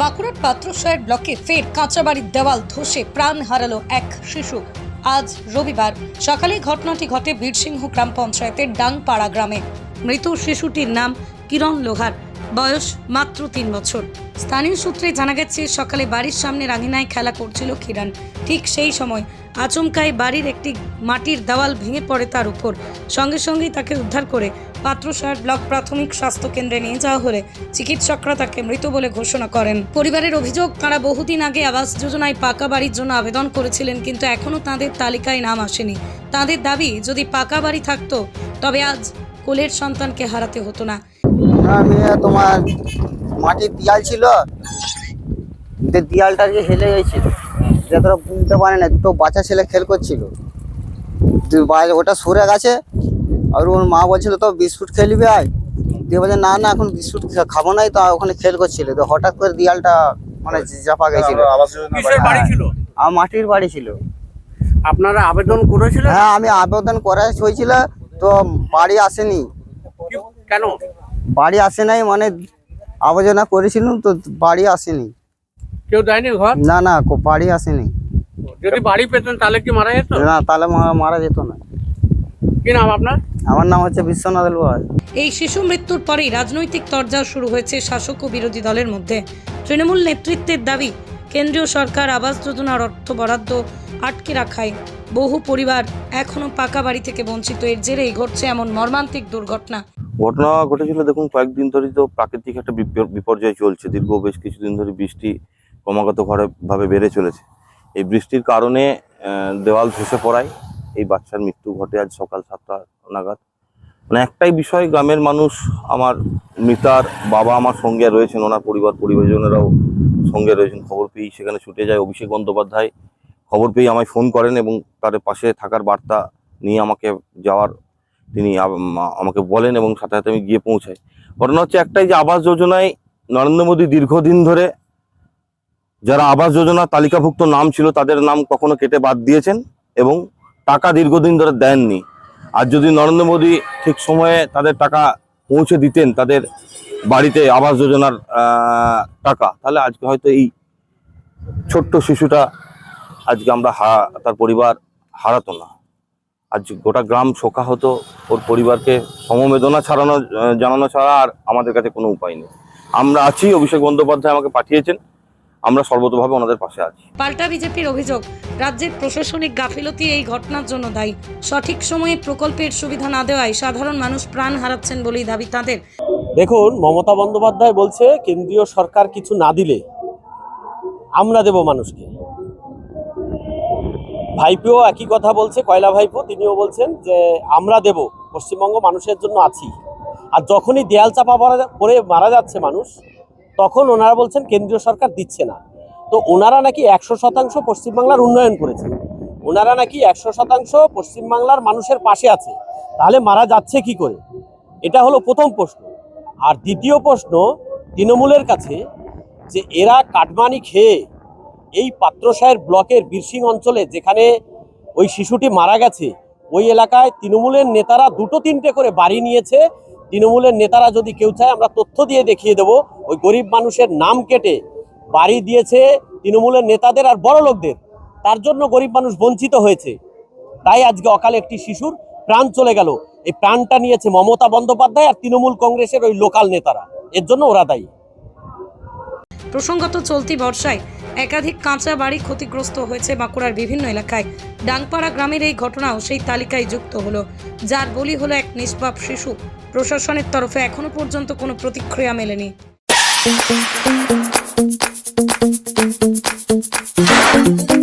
বাঁকুড়ার পাত্রসায়ের ব্লকে ফের কাঁচা বাড়ির দেওয়াল ধসে প্রাণ হারালো এক শিশু। আজ রবিবার সকালে ঘটনাটি ঘটে বীরসিংহ গ্রাম পঞ্চায়েতের ডাংপাড়া গ্রামে। মৃত শিশুটির নাম কিরণ লোহার। বয়স মাত্র তিন বছর। স্থানীয় সূত্রে জানা গেছে, সকালে বাড়ির সামনে রাঙিনায় খেলা করছিল কিরণ। ঠিক সেই সময় আচমকায় বাড়ির একটি মাটির দেওয়াল ভেঙে পড়ে তার উপর। সঙ্গে সঙ্গেই তাকে উদ্ধার করে পাত্রসার ব্লক প্রাথমিক স্বাস্থ্য কেন্দ্রে নিয়ে যাওয়া হলে চিকিৎসকরা তাকে মৃত বলে ঘোষণা করেন। পরিবারের অভিযোগ, তারা বহুদিন আগে আবাস যোজনায় পাকা বাড়ির জন্য আবেদন করেছিলেন, কিন্তু এখনও তাদের তালিকায় নাম আসেনি। তাদের দাবি, যদি পাকা বাড়ি থাকতো, তবে আজ কোলের সন্তানকে হারাতে হতো না। আমি তোমার মাটির দিয়াল ছিল। যে দিয়ালটা যে হেলে গেছে যে তোরা বুঝতে পারে না দুটো বাচ্চা ছেলে খেল করছিল। বাইরে ওটা সরে গেছে আর ওর মা বলছিল তো বিস্কুট খেলবি আয় দিয়ে বলছে না না এখন বিস্কুট খাব নাই তো ওখানে খেল করছিল। তো হঠাৎ করে দিয়ালটা মানে চাপা গেছিল। কিসের বাড়ি ছিল? আমার মাটির বাড়ি ছিল। আপনারা আবেদন করেছিলেন? হ্যাঁ আমি আবেদন করা হয়েছিল তো বাড়ি আসেনি। কেন? বাড়ি আসে নাই মানে আবেদনা করেছিলাম তো বাড়ি আসেনি। কেউ দেয়নি ঘর? না না কো- বাড়ি আসেনি। যদি বাড়ি পেতেন তাহলে কি মারা যেত? না তাহলে মারা যেত না। কি নাম আপনার? আমার নাম হচ্ছে বিশ্বনাথ লোহার এই শিশু মৃত্যুর পরেই রাজনৈতিক তরজা শুরু হয়েছে শাসক ও বিরোধী দলের মধ্যে। তৃণমূল নেতৃত্বের দাবি কেন্দ্রীয় সরকার আবাস যোজনার অর্থ বরাদ্দ আটকে রাখায় বহু পরিবার এখনও পাকা বাড়ি থেকে বঞ্চিত। এর জেরেই ঘটছে এমন মর্মান্তিক দুর্ঘটনা। ঘটনা ঘটেছিল দেখুন, কয়েকদিন ধরেই তো প্রাকৃতিক একটা বিপ- বিপর্যয় চলছে। দীর্ঘ বেশ কিছুদিন ধরে বৃষ্টি ক্রমাগত ভাবে বেড়ে চলেছে। এই বৃষ্টির কারণে দেওয়াল ধসে পড়ায়। এই বাচ্চার মৃত্যু ঘটে আজ সকাল সাতটা নাগাদ। মানে একটাই বিষয়, গ্রামের মানুষ, আমার মৃতার বাবা আমার সঙ্গে রয়েছেন, ওনার পরিবার, পরিবারজনেরাও সঙ্গে রয়েছেন, খবর পেয়েই সেখানে ছুটে যায় অভিষেক বন্দ্যোপাধ্যায়। খবর পেয়ে আমায় ফোন করেন এবং তার পাশে থাকার বার্তা নিয়ে আমাকে যাওয়ার তিনি আমাকে বলেন এবং সাথে সাথে আমি গিয়ে পৌঁছাই। ঘটনা হচ্ছে একটাই যে আবাস যোজনায় নরেন্দ্র মোদী দীর্ঘদিন ধরে যারা আবাস যোজনা তালিকাভুক্ত নাম ছিল তাদের নাম কখনো কেটে বাদ দিয়েছেন এবং টাকা দীর্ঘদিন ধরে দেননি। আর যদি নরেন্দ্র মোদী ঠিক সময়ে তাদের টাকা পৌঁছে দিতেন, তাদের বাড়িতে আবাস যোজনার টাকা। তাহলে আজকে হয়তো এই ছোট্ট শিশুটা আজকে আমরা হা, তার পরিবার হারাতো না। আজ গোটা গ্রাম শোকা হতো, ওর পরিবারকে সমবেদনা ছাড়ানো জানানো ছাড়া আর আমাদের কাছে কোনো উপায় নেই। আমরা আছি, অভিষেক বন্দ্যোপাধ্যায় আমাকে পাঠিয়েছেন। আমরা সর্বতভাবে ওনাদের পাশে আছি। পাল্টা বিজেপির অভিযোগ, রাজ্যের প্রশাসনিক গাফিলতি এই ঘটনার জন্য দায়ী। সঠিক সময়ে প্রকল্পের সুবিধা না দেওয়ায় সাধারণ মানুষ প্রাণ হারাচ্ছেন বলেই দাবি তাদের। দেখুন, মমতা বন্দ্যোপাধ্যায় বলছে, কেন্দ্রীয় সরকার কিছু না দিলে আমরা দেব মানুষকে। ভাইপো একই কথা বলছে, কয়লা ভাইপো, তিনিও বলছেন যে, আমরা দেব, পশ্চিমবঙ্গ মানুষের জন্য আছি। আর যখনই দেয়াল চাপা পড়ে মারা যাচ্ছে মানুষ, তখন ওনারা বলছেন, কেন্দ্রীয় সরকার দিচ্ছে না। তো ওনারা নাকি একশো শতাংশ পশ্চিমবাংলার উন্নয়ন করেছে। ওনারা নাকি একশো শতাংশ পশ্চিমবাংলার মানুষের পাশে আছে। তাহলে মারা যাচ্ছে কি করে? এটা হলো প্রথম প্রশ্ন। আর দ্বিতীয় প্রশ্ন তৃণমূলের কাছে যে এরা কাটমানি খেয়ে এই পাত্রসায়ের ব্লকের বীরসিং অঞ্চলে যেখানে ওই শিশুটি মারা গেছে, ওই এলাকায় তৃণমূলের নেতারা দুটো তিনটে করে বাড়ি নিয়েছে। তৃণমূলের নেতারা যদি কেউ চায়, আমরা তথ্য দিয়ে দেখিয়ে দেব। ওই গরিব মানুষের নাম কেটে বাড়ি দিয়েছে তৃণমূলের নেতাদের আর বড় লোকদের। তার জন্য গরিব মানুষ বঞ্চিত হয়েছে। তাই আজকে অকালে একটি শিশুর প্রাণ চলে গেল। এই প্রাণটা নিয়েছে মমতা বন্দ্যোপাধ্যায় আর তৃণমূল কংগ্রেসের ওই লোকাল নেতারা। এর জন্য ওরা দায়ী। প্রসঙ্গত চলতি বর্ষায় একাধিক কাঁচা বাড়ি ক্ষতিগ্রস্ত হয়েছে বাঁকুড়ার বিভিন্ন এলাকায়। ডাংপাড়া গ্রামের এই ঘটনাও সেই তালিকায় যুক্ত হলো। যার বলি হলো এক নিষ্পাপ শিশু। প্রশাসনের তরফে এখনও পর্যন্ত কোনো প্রতিক্রিয়া মেলেনি। Thank you.